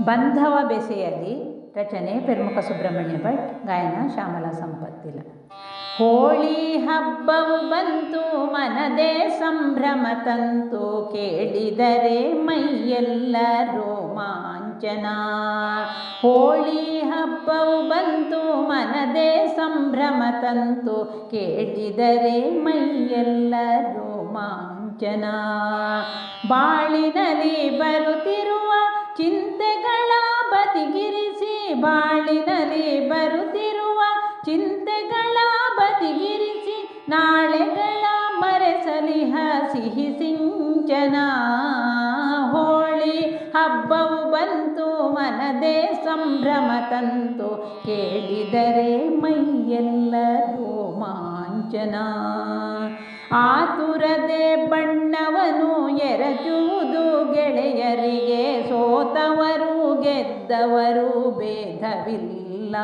ಬಂಧವ ಬೆಸೆಯಲಿ ರಚನೆ ಪೆರ್ಮುಖ ಸುಬ್ರಹ್ಮಣ್ಯ ಭಟ್, ಗಾಯನ ಶ್ಯಾಮಲಾ ಸಂಪತ್ತಿಲ. ಹೋಳಿ ಹಬ್ಬವು ಬಂತು, ಮನದೇ ಸಂಭ್ರಮ ತಂತು, ಕೇಳಿದರೆ ಮೈಯೆಲ್ಲ ರೋಮಾಂಚನ ಹೋಳಿ ಹಬ್ಬವು ಬಂತು, ಮನದೇ ಸಂಭ್ರಮ ತಂತು, ಕೇಳಿದರೆ ಮೈಯೆಲ್ಲ ರೋಮಾಂಚನ ಬಾಳಿನಲ್ಲಿ ಬರುತ್ತಿರುವ ಚಿಂತೆಗಳ ಬದಿಗಿರಿಸಿ ಬಾಳಿನಲ್ಲಿ ಬರುತ್ತಿರುವ ಚಿಂತೆಗಳ ಬದಿಗಿರಿಸಿ ನಾಳೆಗಳ ಮರೆಸಲಿಹ ಸಿಹಿ ಸಿಂಚನ. ಹೋಳಿ ಹಬ್ಬವು ಬಂತು, ಮನದೇ ಸಂಭ್ರಮ ತಂತು. ಕೇಳಿದರೆ ಮೈಯೆಲ್ಲ ರೋಮಾಂಚನ ಆತುರದೆ ಬಣ್ಣವನು ಎರಚುವುದು ಸೋತವರು ಗೆದ್ದವರು ಭೇದವಿಲ್ಲ.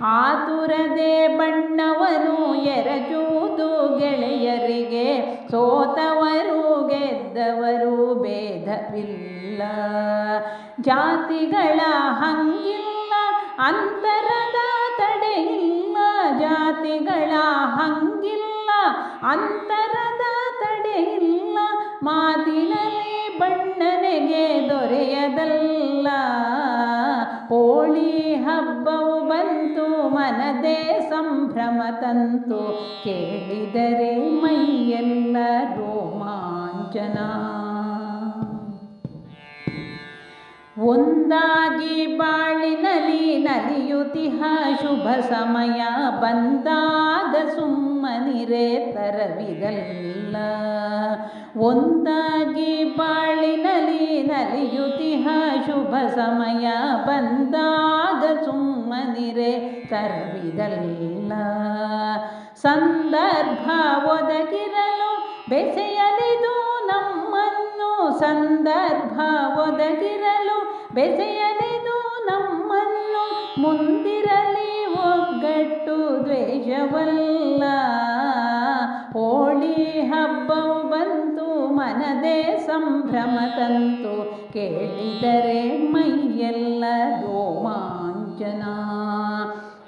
ಆತುರದೆ ಬಣ್ಣವನು ಎರಚುವುದು ಗೆಳೆಯರಿಗೆ, ಸೋತವರು ಗೆದ್ದವರು ಭೇದವಿಲ್ಲ. ಜಾತಿಗಳ ಹಂಗಿಲ್ಲ, ಅಂತರದ ತಡೆಯಿಲ್ಲ. ಜಾತಿಗಳ ಹಂಗಿಲ್ಲ, ಅಂತರದ ತಡೆಯಿಲ್ಲ. ಮಾತಿನಲ್ಲಿ ಬಣ್ಣನೆಗೆ ದೊರೆಯದಲ್ಲ. ಹೋಳಿ ಹಬ್ಬವು ಬಂತು, ಮನದೇ ಸಂಭ್ರಮ ತಂತು. ಕೇಳಿದರೆ ಮೈಯೆಲ್ಲ ರೋಮಾಂಚನ. ಒಂದಾಗಿ ಬಾಳಿನಲಿ ನಲಿಯುತಿಹ ಶುಭ ಸಮಯ ಬಂದಾಗ ಸುಮ್ಮನಿರೆ ತರವಿದಲ್ಲ ಒಂದಾಗಿ ನಲಿಯುತಿಹ ಶುಭ ಸಮಯ ಬಂದಾಗ ಸುಮ್ಮನಿರೆ ತರವಿದಲಿಲ್ಲ ಸಂದರ್ಭ ಒದಗಿರಲು ಬೆಸೆಯಲಿದು ನಮ್ಮನ್ನು. ಸಂದರ್ಭ ಒದಗಿರಲು ಬೆಸೆಯಲಿದು ನಮ್ಮನ್ನು. ಮುಂದಿರಲಿ ಒಗ್ಗಟ್ಟು ದ್ವೇಷವಲ್ಲ. ಹೋಳಿ ಹಬ್ಬವು ಬಂತು ಮನದೇ ಸಂಭ್ರಮ ತಂತು ಕೇಳಿದರೆ ಮೈಯೆಲ್ಲ ರೋಮಾಂಚನ.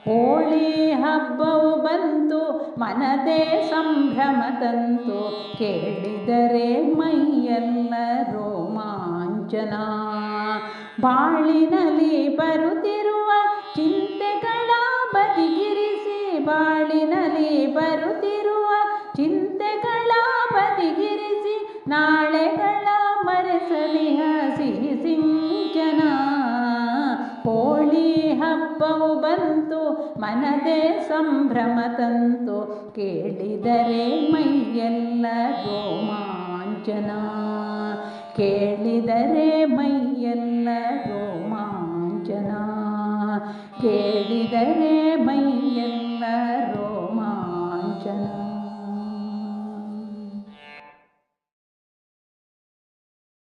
ಹೋಳಿ ಹಬ್ಬವು ಬಂತು, ಮನದೇ ಸಂಭ್ರಮ ತಂತು ಕೇಳಿದರೆ ಮೈಯೆಲ್ಲ ರೋಮಾಂಚನ. ಬಾಳಿನಲ್ಲಿ ಬರುತ್ತಿರುವ ಚಿಂತೆಗಳ ಬದಿಗಿರಿಸಿ, ಬಾಳಿನಲ್ಲಿ ಬರುತ್ತಿರುವ ಚಿಂತೆಗಳ ಬದಿಗಿರಿಸಿ ನಾಳೆಗಳ ಹಬ್ಬವು ಬಂತು ಮನದೇ ಸಂಭ್ರಮ ತಂತು. ಕೇಳಿದರೆ ಮೈಯೆಲ್ಲ ರೋಮಾಂಚನ. ಕೇಳಿದರೆ ಮೈಯೆಲ್ಲ ರೋಮಾಂಚನ. ಕೇಳಿದರೆ